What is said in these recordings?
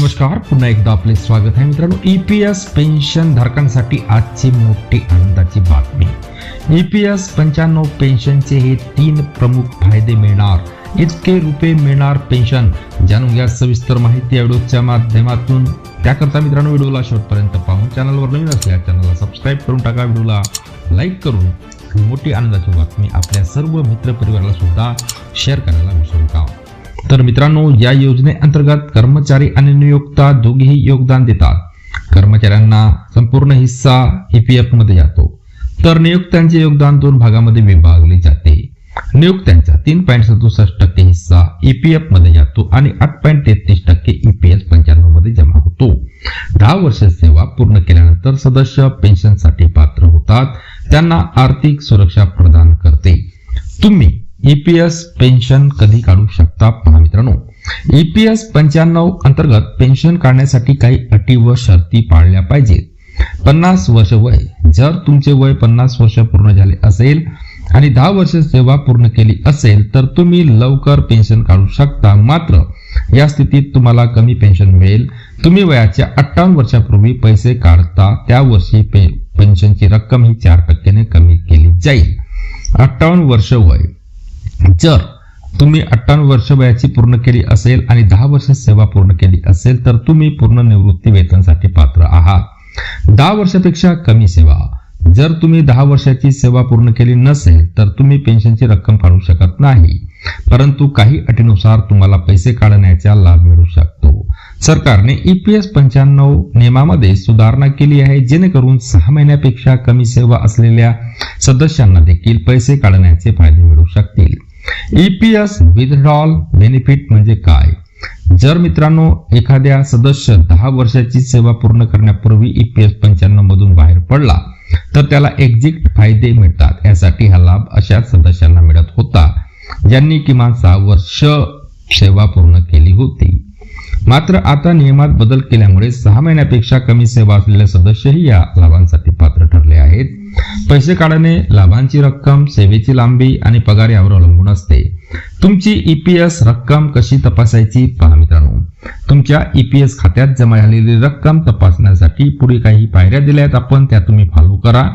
नमस्कार पुन्हा एकदा आपले स्वागत आहे मित्रांनो. ई पी एस पेन्शन धारकांसाठी आजची मोठी आनंदाची बातमी. ई पी एस पंच्याण्णव पेन्शनचे हे तीन प्रमुख फायदे मिळणार. इतके रुपये मिळणार पेन्शन जाणून घ्या सविस्तर माहिती या व्हिडिओच्या माध्यमातून. त्याकरता मित्रांनो व्हिडिओला शेवटपर्यंत पाहून चॅनलवर नवीन असल्या चॅनलला सबस्क्राईब करून टाका. व्हिडिओला लाईक करून मोठी आनंदाची बातमी आपल्या सर्व मित्रपरिवाराला सुद्धा शेअर करायला विसरू नका. तर मित्रांनो या योजनेअंतर्गत कर्मचारी आणि नियोक्ता दोघेही योगदान देतात. कर्मचाऱ्यांना संपूर्ण हिस्सा ईपीएफमध्ये जातो. तर नियोक्त्यांचे योगदान दोन भागामध्ये विभागले जाते. नियोक्त्यांचा तीन पॉईंट सदुसष्ट टक्के हिस्सा ईपीएफमध्ये जातो आणि आठ पॉईंट तेहतीस टक्के ईपीएस पंच्याण्णवमध्ये जमा होतो. दहा वर्ष सेवा पूर्ण केल्यानंतर सदस्य पेन्शनसाठी पात्र होतात. त्यांना आर्थिक सुरक्षा प्रदान करते. तुम्ही ईपीएस पेन्शन कधी काढू शकता? पहा मित्रांनो ईपीएस पंच्याण्णव अंतर्गत पेन्शन काढण्यासाठी काही अटी व शर्ती पाळल्या पाहिजेत. पन्नास वर्ष वय जर तुमचे वय पन्नास वर्ष पूर्ण झाले असेल आणि दहा वर्ष सेवा पूर्ण केली असेल तर तुम्ही लवकर पेन्शन काढू शकता. मात्र या स्थितीत तुम्हाला कमी पेन्शन मिळेल. तुम्ही वयाच्या अठ्ठावन्न वर्षापूर्वी पैसे काढता त्या वर्षी पे पेन्शनची रक्कम ही चार टक्क्याने कमी केली जाईल. अठ्ठावन्न वर्ष वय जर तुम्ही अठ्ठावन्न वर्ष वयाची पूर्ण केली असेल आणि दहा वर्ष सेवा पूर्ण केली असेल तर तुम्ही पूर्ण निवृत्ती वेतनसाठी पात्र आहात. दहा वर्षापेक्षा कमी सेवा. जर तुम्ही दहा वर्षाची सेवा पूर्ण केली नसेल तर तुम्ही पेन्शनची रक्कम काढू शकत नाही. परंतु काही अटीनुसार तुम्हाला पैसे काढण्याचा लाभ मिळू शकतो. सरकारने ईपीएस पंच्याण्णव नियमामध्ये सुधारणा केली आहे जेणेकरून सहा महिन्यापेक्षा कमी सेवा असलेल्या सदस्यांना देखील पैसे काढण्याचे फायदे मिळू शकतील. ईपीएस विथड्रॉल बेनिफिट म्हणजे काय? जर मित्रांनो एखाद्या सदस्य दहा वर्षाची सेवा पूर्ण करण्यापूर्वी ईपीएस पंच्याण्णव मधून बाहेर पडला तर त्याला एक्झिट फायदे मिळतात. यासाठी हा लाभ अशा सदस्यांना मिळत होता ज्यांनी किमान सहा वर्ष सेवा पूर्ण केली होती. मात्र आता नियमात बदल केल्यामुळे सहा महिन्यापेक्षा कमी सेवा असलेले सदस्यही या लाभांसाठी पात्र ठरले आहेत. पैसे काढणे लाभांची रक्कम सेवेची लांबी आणि पगार यावर अवलंबून असते. तुमची ईपीएस रक्कम कशी तपासायची? पहा मित्रांनो. तुमच्या ईपीएस खात्यात जमा झालेली रक्कम तपासण्यासाठी पुढे काही पायऱ्या दिल्या आहेत आपण त्या तुम्ही फॉलो करा.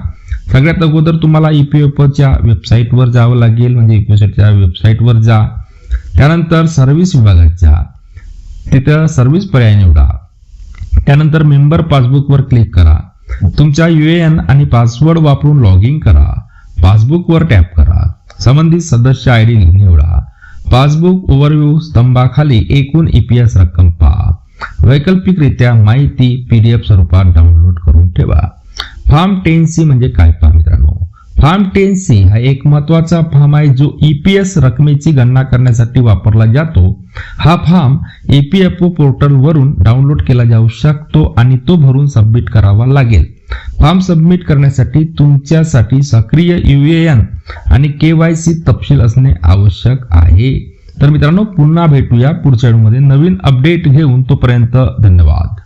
सगळ्यात अगोदर तुम्हाला ईपीएफच्या वेबसाईटवर जावं लागेल म्हणजे ईपीएफच्या वेबसाईटवर जा. त्यानंतर सर्व्हिस विभागात जा. तिथं सर्व्हिस पर्याय निवडा. त्यानंतर मेंबर पासबुकवर क्लिक करा. तुमच्या एन आणि पासवर्ड वापरून लॉग इन करा पासबुकवर टॅप करा. संबंधित सदस्य आय डी निवडा. पासबुक ओव्हरव्ह्यू स्तंभाखाली एकूण ईपीएस रक्कम पहा. वैकल्पिकरित्या माहिती पीडीएफ स्वरूपात डाउनलोड करून ठेवा. फॉर्म टेन सी म्हणजे काय पहा फार्म टेन सी हा एक महत्त्वाचा फॉर्म आहे जो ईपीएस रकमेची गणना करण्यासाठी वापरला जातो. हा फॉर्म ईपीएफओ पोर्टल वरून डाउनलोड केला जाऊ शकतो आणि तो भरून सबमिट करावा लागेल. फॉर्म सबमिट करण्यासाठी तुमच्यासाठी सक्रिय युएएन आणि केवायसी तपशील असणे आवश्यक आहे. तर मित्रांनो पुन्हा भेटूया पुढच्या व्हिडिओमध्ये. नवीन अपडेट घेऊन तोपर्यंत धन्यवाद.